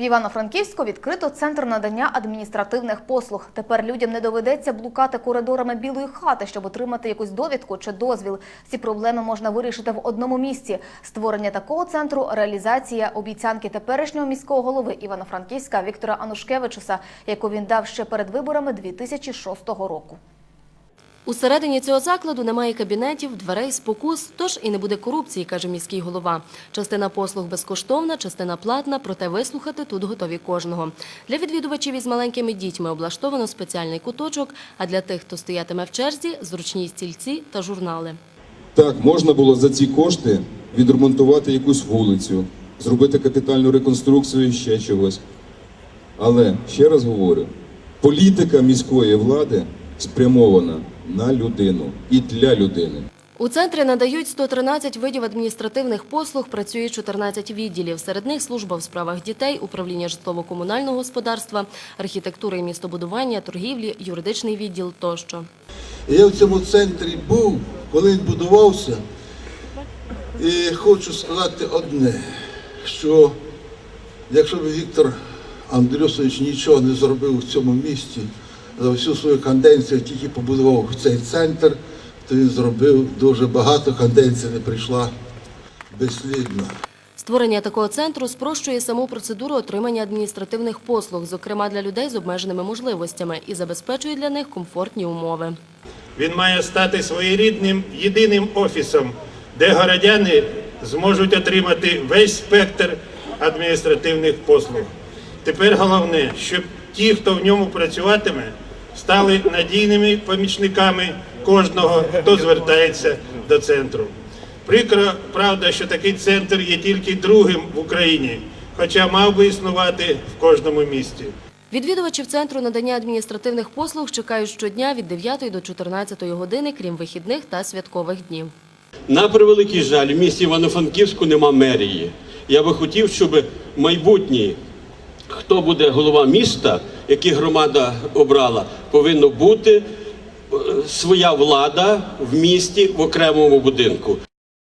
В Івано-Франківську відкрито центр надання адміністративних послуг. Тепер людям не доведеться блукати коридорами білої хати, щоб отримати якусь довідку чи дозвіл. Ці проблеми можна вирішити в одному місці. Створення такого центру реалізація обіцянки теперішнього міського голови Івано-Франківська Віктора Анушкевичуса, яку він дав ще перед виборами 2006 року. Усередині цього закладу немає кабінетів, дверей, спокус, тож і не буде корупції, каже міський голова. Частина послуг безкоштовна, частина платна, проте вислухати тут готові кожного. Для відвідувачів із маленькими дітьми облаштовано спеціальний куточок, а для тих, хто стоятиме в черзі, зручні стільці та журнали. Так, можна було за ці кошти відремонтувати якусь вулицю, зробити капітальну реконструкцію і ще чогось. Але ще раз говорю: політика міської влади спрямована на людину і для людини. У центрі надають 113 видів адміністративних послуг, працює 14 відділів. Серед них служба в справах дітей, управління житлово-комунального господарства, архітектури і містобудування, торгівлі, юридичний відділ тощо. Я в цьому центрі був, коли він будувався. І хочу сказати одне, що якщо б Віктор Андрюсович нічого не зробив в цьому місті, за всю свою канденцію тільки побудував цей центр, то він зробив дуже багато, канденція не прийшла безслідно. Створення такого центру спрощує саму процедуру отримання адміністративних послуг, зокрема для людей з обмеженими можливостями, і забезпечує для них комфортні умови. Він має стати своєрідним єдиним офісом, де городяни зможуть отримати весь спектр адміністративних послуг. Тепер головне, щоб ті, хто в ньому працюватиме, стали надійними помічниками кожного, хто звертається до центру. Прикро, правда, що такий центр є тільки другим в Україні, хоча мав би існувати в кожному місті. Відвідувачів центру надання адміністративних послуг чекають щодня від 9 до 14 години, крім вихідних та святкових днів. На превеликий жаль, в місті Івано-Франківську нема мерії. Я би хотів, щоб майбутній, хто буде голова міста, який громада обрала, повинна бути е, своя влада в місті в окремому будинку.